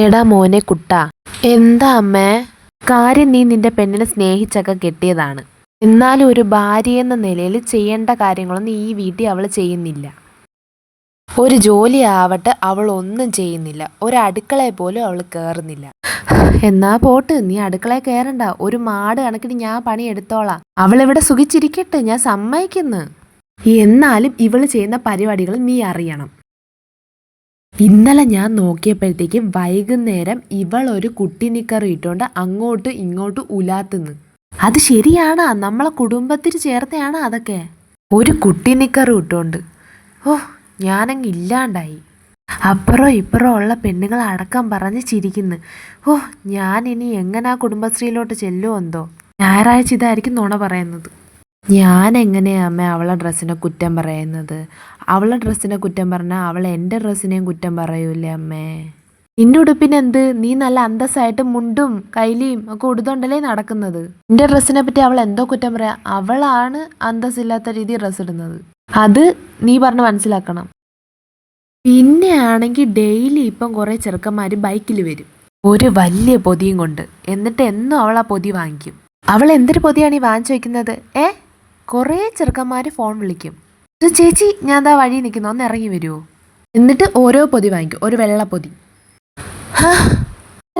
എടാ മോനെ കുട്ട. എന്താ അമ്മേ? കാര്യം നീ നിന്റെ പെണ്ണിനെ സ്നേഹിച്ചൊക്കെ കെട്ടിയതാണ്. എന്നാലും ഒരു ഭാര്യ എന്ന നിലയിൽ ചെയ്യേണ്ട കാര്യങ്ങളൊന്നും ഈ വീട്ടിൽ അവൾ ചെയ്യുന്നില്ല. ഒരു ജോലി ആവട്ടെ അവൾ ഒന്നും ചെയ്യുന്നില്ല. ഒരു അടുക്കളയെ പോലും അവൾ കയറുന്നില്ല എന്നാ പോട്ട് നീ അടുക്കളയിൽ കയറണ്ട ഒരു മാട് കണക്കിന് ഞാൻ പണി എടുത്തോളാം. അവളിവിടെ സുഖിച്ചിരിക്കട്ടെ? ഞാൻ സമ്മതിക്കുന്നു. എന്നാലും ഇവൾ ചെയ്യുന്ന പരിപാടികൾ നീ അറിയണം. ഇന്നലെ ഞാൻ നോക്കിയപ്പോഴത്തേക്ക് വൈകുന്നേരം ഇവൾ ഒരു കുട്ടി നിക്കർ ഇട്ടുകൊണ്ട് അങ്ങോട്ടും ഇങ്ങോട്ടും ഉലാത്തുന്നു. അത് ശരിയാണാ? നമ്മളെ കുടുംബത്തിൽ ചേർത്തയാണ് അതൊക്കെ? ഒരു കുട്ടി നിക്കർ ഇട്ടുകൊണ്ട് ഓ ഞാനങ്ങ് ഇല്ലാണ്ടായി. അപ്പുറം ഇപ്പുറം ഉള്ള പെണ്ണുങ്ങൾ അടക്കം പറഞ്ഞ് ചിരിക്കുന്നു. ഓ ഞാൻ ഇനി ആ കുടുംബശ്രീയിലോട്ട് ചെല്ലുമോ എന്തോ ഞായറാഴ്ച ഇതായിരിക്കും നുണ പറയുന്നത്. ഞാൻ എങ്ങനെയാണ് അമ്മ അവളെ ഡ്രസ്സിനെ കുറ്റം പറയുന്നത്? അവളെ ഡ്രസ്സിനെ കുറ്റം പറഞ്ഞാൽ അവൾ എന്റെ ഡ്രസ്സിനെയും കുറ്റം പറയൂലേ അമ്മേ? നിന്റെ ഉടുപ്പിന് എന്ത്? നീ നല്ല അന്തസ്സായിട്ട് മുണ്ടും കൈലിയും ഒക്കെ ഉടുത്തോണ്ടല്ലേ നടക്കുന്നത്? നിന്റെ ഡ്രസ്സിനെ പറ്റി അവൾ എന്തോ കുറ്റം പറയാ. അവളാണ് അന്തസ്സില്ലാത്ത രീതി ഡ്രസ്സ് ഇടുന്നത്. അത് നീ പറഞ്ഞ് മനസ്സിലാക്കണം. പിന്നെ ആണെങ്കിൽ ഡെയിലി ഇപ്പം കുറേ ചെറുക്കന്മാർ ബൈക്കിൽ വരും. ഒരു വലിയ പൊതിയും കൊണ്ട്. എന്നിട്ട് എന്നും അവൾ ആ പൊതി വാങ്ങിക്കും. അവൾ എന്തൊരു പൊതിയാണ് ഈ വാങ്ങിച്ചു വെക്കുന്നത് ഏ? കുറേ ചെറുക്കന്മാർ ഫോൺ വിളിക്കും. "ഇത് ചേച്ചി ഞാൻ എന്താ വഴി നിൽക്കുന്നു ഒന്ന് ഇറങ്ങി വരുമോ എന്നിട്ട് ഓരോ പൊതി വാങ്ങിക്കും ഒരു വെള്ള പൊതി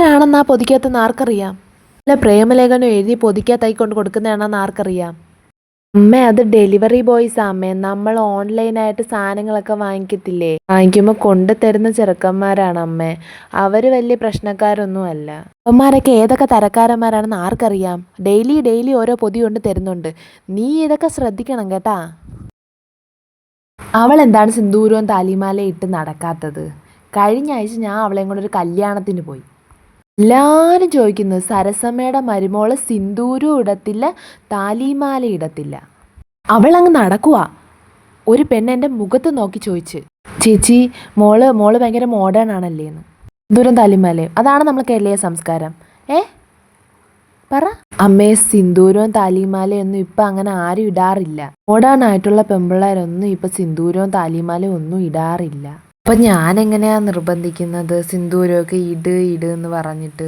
ആണെന്ന് ആ പൊതിക്കകത്ത് ആർക്കറിയാം? അല്ല പ്രേമലേഖനം എഴുതി പൊതിക്കകത്തായി കൊണ്ട് കൊടുക്കുന്നതാണെന്ന് ആർക്കറിയാം? അമ്മ അത് ഡെലിവറി ബോയ്സ് അമ്മേ. നമ്മൾ ഓൺലൈനായിട്ട് സാധനങ്ങളൊക്കെ വാങ്ങിക്കത്തില്ലേ? വാങ്ങിക്കുമ്പോൾ കൊണ്ടു തരുന്ന ചെറുക്കന്മാരാണ് അമ്മേ. അവർ വലിയ പ്രശ്നക്കാരൊന്നും അല്ല. അമ്മമാരൊക്കെ ഏതൊക്കെ തരക്കാരന്മാരാണെന്ന് ആർക്കറിയാം? ഡെയിലി ഡെയിലി ഓരോ പൊതി കൊണ്ട് തരുന്നുണ്ട്. നീ ഇതൊക്കെ ശ്രദ്ധിക്കണം കേട്ടാ. അവൾ എന്താണ് സിന്ദൂരവും താലിമാലയും ഇട്ട് നടക്കാത്തത്? കഴിഞ്ഞ ആഴ്ച ഞാൻ അവളെയും കൊണ്ട് ഒരു കല്യാണത്തിന് പോയി. എല്ലാവരും ചോദിക്കുന്നു സരസമ്മയുടെ മരുമോൾ സിന്ദൂരും ഇടത്തില്ല താലിമാല ഇടത്തില്ല. അവൾ അങ്ങ് നടക്കുവാ. ഒരു പെണ്ണ് എന്റെ മുഖത്ത് നോക്കി ചോദിച്ച് ചേച്ചി മോൾ മോൾ ഭയങ്കര മോഡേൺ ആണല്ലേ എന്ന്? സിന്ദൂരം താലിമാലയും. അതാണ് നമ്മൾ കേരളീയ സംസ്കാരം. ഏ? പറ. അമ്മേ സിന്ദൂരവും താലിമാലയും ഒന്നും ഇപ്പം അങ്ങനെ ആരും ഇടാറില്ല. മോഡേൺ ആയിട്ടുള്ള പെമ്പിള്ളേരൊന്നും ഇപ്പം സിന്ദൂരവും താലിമാലയും ഒന്നും ഇടാറില്ല. അപ്പം ഞാൻ എങ്ങനെയാ നിർബന്ധിക്കുന്നത്? സിന്ദൂരമൊക്കെ ഇട് ഇട് എന്ന് പറഞ്ഞിട്ട്.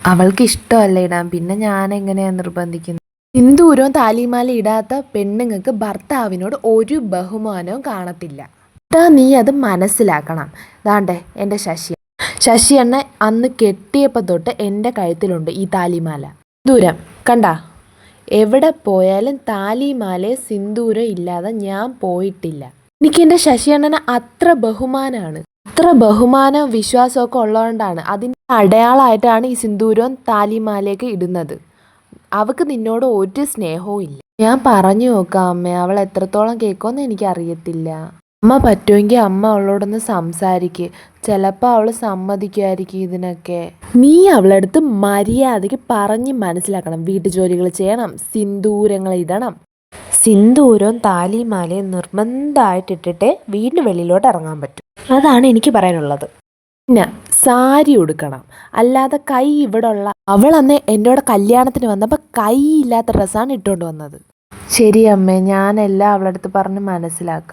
അവൾക്ക് ഇഷ്ടമല്ല ഇടാൻ. പിന്നെ ഞാൻ എങ്ങനെയാ നിർബന്ധിക്കുന്നത്? സിന്ദൂരവും താലിമാല ഇടാത്ത പെണ്ണുങ്ങൾക്ക് ഭർത്താവിനോട് ഒരു ബഹുമാനവും കാണത്തില്ല. നീ അത് മനസ്സിലാക്കണം. ദാണ്ടേ എന്റെ ശശി. ശശി എന്നെ അന്ന് കെട്ടിയപ്പോൾ തൊട്ട് എന്റെ കഴുത്തിലുണ്ട് ഈ താലിമാല. ദൂരം കണ്ട? എവിടെ പോയാലും താലിമാല സിന്ദൂരം ഇല്ലാതെ ഞാൻ പോയിട്ടില്ല. എനിക്ക് എന്റെ ശശിയണ്ണനെ അത്ര ബഹുമാനമാണ് അത്ര ബഹുമാനവും വിശ്വാസമൊക്കെ ഉള്ളതുകൊണ്ടാണ് അതിന്റെ അടയാളമായിട്ടാണ് ഈ സിന്ദൂരവും താലിമാലയൊക്കെ ഇടുന്നത്. അവൾക്ക് നിന്നോട് ഒരു സ്നേഹവും ഇല്ല. ഞാൻ പറഞ്ഞു നോക്കാം അമ്മ അവൾ എത്രത്തോളം കേൾക്കുമെന്ന് എനിക്കറിയത്തില്ല. അമ്മ പറ്റുമെങ്കിൽ അമ്മ അവളോടൊന്ന് സംസാരിക്ക്. ചിലപ്പോൾ അവൾ സമ്മതിക്കുമായിരിക്കും ഇതിനൊക്കെ. നീ അവളടുത്ത് മര്യാദയ്ക്ക് പറഞ്ഞ് മനസ്സിലാക്കണം. വീട്ടു ജോലികൾ ചെയ്യണം സിന്ദൂരങ്ങൾ ഇടണം. സിന്ദൂരവും താലിമാലയും നിർബന്ധമായിട്ടിട്ടിട്ട് വീടിന് വെളിയിലോട്ട് ഇറങ്ങാൻ പറ്റും. അതാണ് എനിക്ക് പറയാനുള്ളത്. പിന്നെ സാരി ഉടുക്കണം. അല്ലാതെ കൈ ഇവിടെ ഉള്ള അവൾ അന്ന് എന്റെ കൂടെ കല്യാണത്തിന് വന്നപ്പോൾ കൈ ഇല്ലാത്ത ഡ്രസ്സാണ് ഇട്ടുകൊണ്ട് വന്നത്. ശരി അമ്മേ ഞാനെല്ലാം അവളടുത്ത് പറഞ്ഞ് മനസ്സിലാക്കാം.